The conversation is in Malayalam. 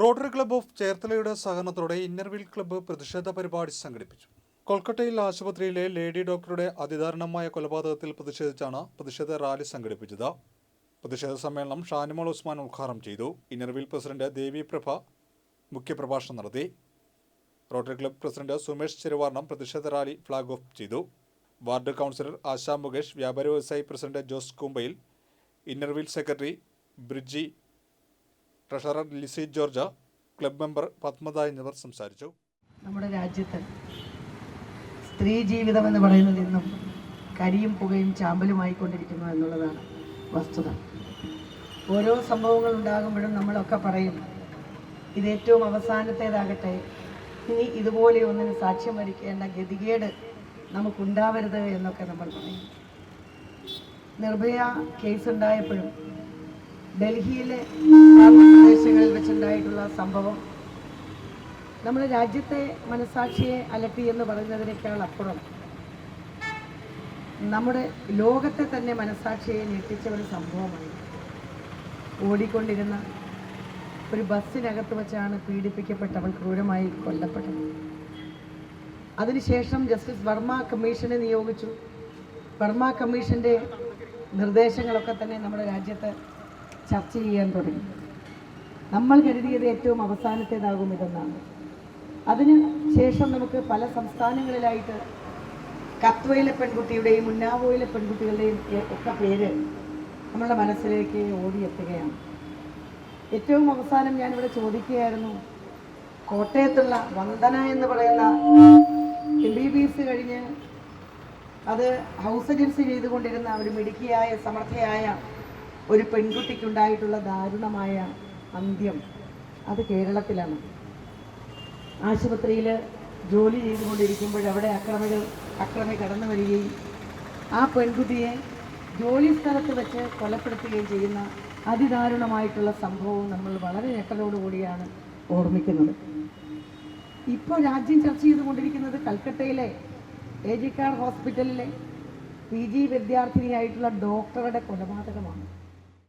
റോട്ടറി ക്ലബ്ബ് ഓഫ് ചേർത്തലയുടെ സഹകരണത്തോടെ ഇന്നർവീൽ ക്ലബ്ബ് പ്രതിഷേധ പരിപാടി സംഘടിപ്പിച്ചു. കൊൽക്കത്തയിൽ ആശുപത്രിയിലെ ലേഡി ഡോക്ടറുടെ അതിദാരുണമായ കൊലപാതകത്തിൽ പ്രതിഷേധിച്ചാണ് പ്രതിഷേധ റാലി സംഘടിപ്പിച്ചത്. പ്രതിഷേധ സമ്മേളനം ഷാനിമോൾ ഉസ്മാൻ ഉദ്ഘാടനം ചെയ്തു. ഇന്നർവീൽ പ്രസിഡന്റ് ദേവി പ്രഭ മുഖ്യപ്രഭാഷണം നടത്തി. Rotary club president Sumesh Cheruvarnam പ്രതിഷേധ റാലി ഫ്ളാഗ് ഓഫ് ചെയ്തു. വാർഡ് കൗൺസിലർ ആശാ മുകേഷ് വ്യാപാര വ്യവസായി president Jose Kumbayil inner wheel secretary Bridgy treasurer Lissy George club member പത്മത എന്നിവർ സംസാരിച്ചു. നമ്മുടെ രാജ്യത്ത് സ്ത്രീ ജീവിതം എന്ന് പറയുന്നത് ഇന്നും കരിയും പുകയും ചാമ്പലുമായി കൊണ്ടിരിക്കുന്നു എന്നുള്ളതാണ് വസ്തുത. ഓരോ സംഭവങ്ങൾ ഉണ്ടാകുമ്പോഴും നമ്മളൊക്കെ പറയും ഇത് ഏറ്റവും അവസാനത്തേതാകട്ടെ. ഇനി ഇതുപോലെ ഒന്നിന് സാക്ഷ്യം വരിക്കേണ്ട ഗതികേട് നമുക്കുണ്ടാവരുത് എന്നൊക്കെ നമ്മൾ പറയും. നിർഭയ കേസ് ഉണ്ടായപ്പോഴും ഡൽഹിയിലെ പ്രദേശങ്ങളിൽ വെച്ചുണ്ടായിട്ടുള്ള സംഭവം. നമ്മുടെ രാജ്യത്തെ മനസാക്ഷിയെ അലട്ടി എന്ന് പറയുന്നതിനേക്കാൾ അപ്പുറം നമ്മുടെ ലോകത്തെ തന്നെ മനസാക്ഷിയെ ഞെട്ടിച്ച ഒരു സംഭവമായി ഓടിക്കൊണ്ടിരുന്ന ഒരു ബസ്സിനകത്ത് വെച്ചാണ് പീഡിപ്പിക്കപ്പെട്ടവൾ ക്രൂരമായി കൊല്ലപ്പെട്ടത്. അതിനുശേഷം ജസ്റ്റിസ് വർമ്മ കമ്മീഷനെ നിയോഗിച്ചു. വർമ്മ കമ്മീഷന്റെ നിർദ്ദേശങ്ങളൊക്കെ തന്നെ നമ്മുടെ രാജ്യത്ത് ചർച്ച ചെയ്യാൻ തുടങ്ങി. നമ്മൾ കരുതിയത് ഏറ്റവും അവസാനത്തേതാകും ഇതെന്നാണ്. അതിന് ശേഷം നമുക്ക് പല സംസ്ഥാനങ്ങളിലായിട്ട് കത്വയിലെ പെൺകുട്ടിയുടെയും ഉന്നാവോയിലെ പെൺകുട്ടികളുടെയും ഒക്കെ പേര് നമ്മളുടെ മനസ്സിലേക്ക് ഓടിയെത്തുകയാണ്. ഏറ്റവും അവസാനം ഞാനിവിടെ ചോദിക്കുകയായിരുന്നു കോട്ടയത്തുള്ള വന്ദന എന്ന് പറയുന്ന എം ബി ബി എസ് കഴിഞ്ഞ് അത് ഹൗസ് ഏജൻസി ചെയ്തുകൊണ്ടിരുന്ന ഒരു മിടുക്കിയായ സമർത്ഥയായ ഒരു പെൺകുട്ടിക്കുണ്ടായിട്ടുള്ള ദാരുണമായ അന്ത്യം അത് കേരളത്തിലാണ്. ആശുപത്രിയിൽ ജോലി ചെയ്തുകൊണ്ടിരിക്കുമ്പോൾ അവിടെ അക്രമികൾ അക്രമി കടന്നു വരികയും ആ പെൺകുട്ടിയെ ജോലി സ്ഥലത്ത് വെച്ച് കൊലപ്പെടുത്തുകയും ചെയ്യുന്ന അതിദാരുണമായിട്ടുള്ള സംഭവവും നമ്മൾ വളരെ ഞെട്ടലോടുകൂടിയാണ് ഓർമ്മിക്കുന്നത്. ഇപ്പോൾ രാജ്യം ചർച്ച ചെയ്തുകൊണ്ടിരിക്കുന്നത് കൽക്കട്ടയിലെ എ ജി കാർ ഹോസ്പിറ്റലിലെ പി ജി വിദ്യാർത്ഥിനിയായിട്ടുള്ള ഡോക്ടറുടെ കൊലപാതകമാണ്.